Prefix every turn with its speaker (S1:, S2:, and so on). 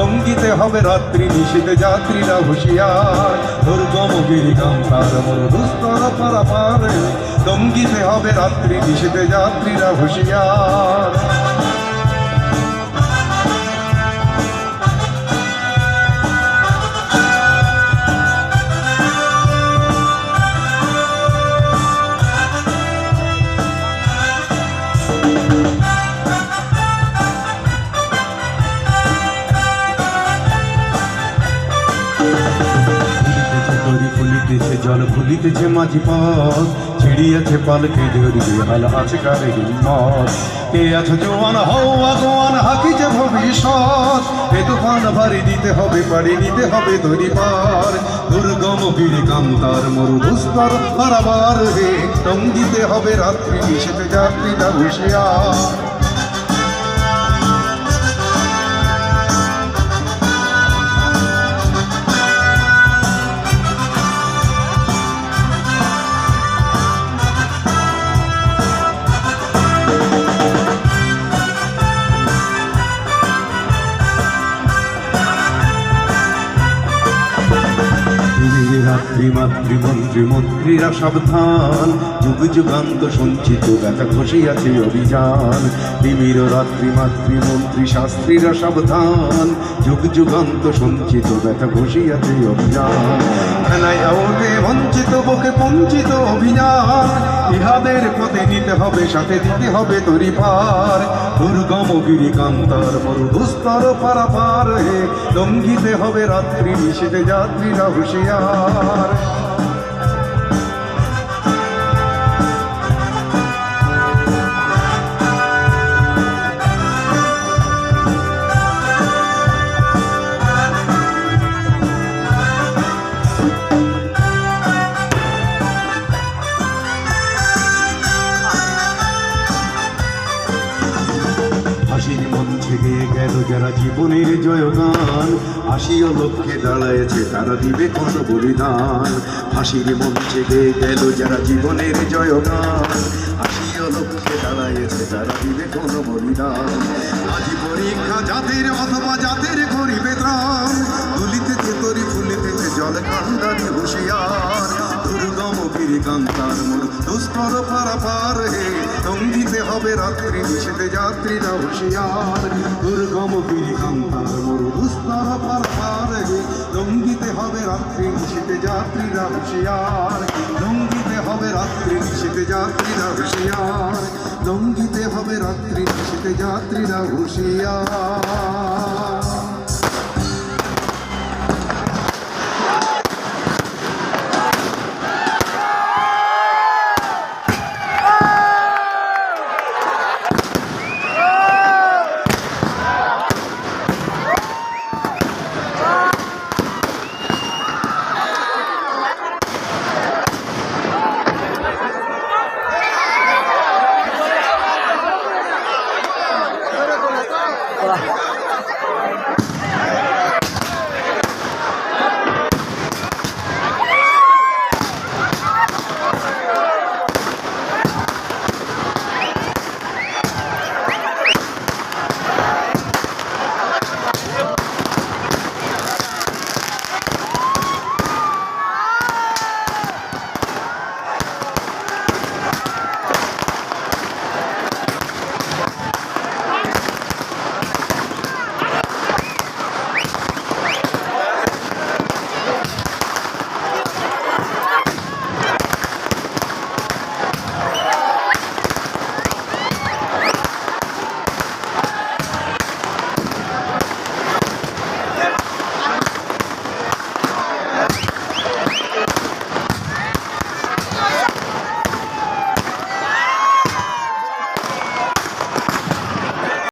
S1: লঙ্ঘিতে হবে রাত্রি নিষেধে যাত্রীরা হুঁশিয়ার। দুর্গম গিরিগাম তার মরু দুস্তর পারাপারে। হবে রাত্রি নিষেধে যাত্রীরা হুঁশিয়ার। ফুলিতেছে জল ফুলিতেছে মাঝি পথ, ছিড়িয়েছে পালকে ধরিবে হাল আছে কারে হিম্মত কে আছে জোয়ান হও আগুয়ান হাকিছে ভবিষ্যৎ। এ তুফান ভারী, দিতে হবে পাড়ি, নিতে হবে তরি পার দুর্গম গিরি কান্তার মরু দুস্তর পারাবার হে টঙ্গিতে হবে রাত্রি, নিষেধে যাত্রীরা হুঁশিয়ার। দিনে রাত্রি মাতৃ মন্ত্রী মন্ত্রীরা সাবধান। যুগ যুগান্ত সঞ্চিত ব্যথা খসিয়াছে অভিযান। তিমির রাত্রি মাতৃ মন্ত্রী শাস্ত্রীরা সাবধান। যুগ যুগান্ত সঞ্চিত ব্যথা খসিয়াছে অভিযান। ওঠে বঞ্চিত অভিযান ইহাদের পথে নিতে হবে, সাথে দিতে হবে তরি পার দুর্গম গিরি কান্তার মরু দুস্তর পারাপার হে, লঙ্ঘিতে হবে রাত্রি নিষেধে যাত্রীরা হুঁশিয়ার। হাসির মঞ্চে গিয়ে গেল যারা জীবনের জয়গান। হাসিও লক্ষ্যে দাঁড়ায়েছে, তারা দিবে কোন বলিদান। হাসির মঞ্চে গিয়ে গেল যারা জীবনের জয়গান। হাসিও লক্ষ্যে দাঁড়ায়েছে, তারা দিবে কোন বলিদান। আজি পরীক্ষা জাতির অথবা জাতির করিবে ত্রাণ। তুলিতেছে তরি ফুলিতেছে জল, কান্দারি হুঁশিয়ার। দুর্গম গিরিকান্তার মন, দুস্তর পারাপার হে। হবে রাত্রি নিষেধে যাত্রীরা হুঁশিয়ার। দুর্গম গিরিকান্তার মরু পার দঙ্গিতে হবে রাত্রি নিষেধে যাত্রীরা হুঁশিয়ার। দঙ্গিতে হবে রাত্রি নিষেধে যাত্রীরা হুঁশিয়ার। দঙ্গিতে হবে রাত্রি নিষেধে যাত্রীরা হুঁশিয়ার।